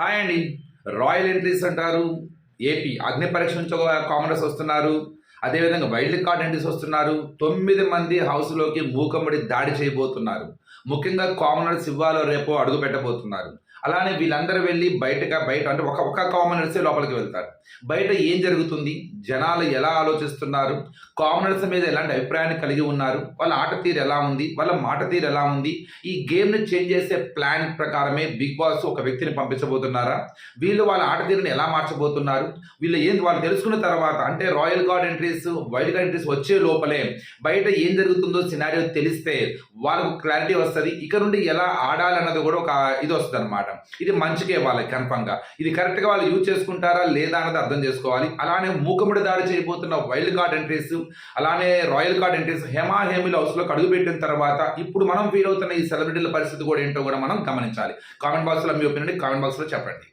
Hi అండి. Royal entries అంటారు. AP అగ్ని పరీక్ష నుంచి ఒక కామనర్స్ వస్తున్నారు. అదేవిధంగా వైల్డ్ కార్డ్ ఎంట్రీస్ వస్తున్నారు. తొమ్మిది మంది హౌస్లోకి మూకమ్మడి దాడి చేయబోతున్నారు. ముఖ్యంగా కామనర్స్ ఇవ్వాలో రేపో అడుగు పెట్టబోతున్నారు. అలానే వీళ్ళందరూ వెళ్ళి బయటగా బయట అంటే ఒక ఒక కామనర్సే లోపలికి వెళ్తారు. బయట ఏం జరుగుతుంది? జనాలు ఎలా ఆలోచిస్తున్నారు? కామనర్స్ మీద ఎలాంటి అభిప్రాయాన్ని కలిగి ఉన్నారు? వాళ్ళ ఆట తీరు ఎలా ఉంది? వాళ్ళ మాట తీరు ఎలా ఉంది? ఈ గేమ్ని చేంజ్ చేసే ప్లాన్ ప్రకారమే బిగ్ బాస్ ఒక వ్యక్తిని పంపించబోతున్నారా? వీళ్ళు వాళ్ళ ఆట తీరుని ఎలా మార్చబోతున్నారు? వీళ్ళు ఏం వాళ్ళు తెలుసుకున్న తర్వాత అంటే royal guard entries wild guard entries వచ్చే లోపలే బయట ఏం జరుగుతుందో సినారియో తెలిస్తే వాళ్ళకు క్లారిటీ వస్తుంది. వస్తుంది. ఇక నుండి ఎలా ఆడాలన్నది కూడా ఒక ఇది వస్తుంది అనమాట ఇది మంచికే వాళ్ళకి కన్ఫామ్గా ఇది కరెక్ట్గా వాళ్ళు యూజ్ చేసుకుంటారా లేదా అన్నది అర్థం చేసుకోవాలి. అలానే మూకముడి దాడి చేయబోతున్న వైల్డ్ కార్డ్ ఎంట్రీస్ అలానే రాయల్ కార్డ్ ఎంట్రీస్ హేమా హేమిల హౌస్ అడుగు పెట్టిన తర్వాత ఇప్పుడు మనం ఫీల్ అవుతున్న ఈ సెలబ్రిటీల పరిస్థితి కూడా ఏంటో కూడా మనం గమనించాలి. కామెంట్ బాక్స్లో మీ ఒపీనియన్ కామెంట్ బాక్స్లో చెప్పండి.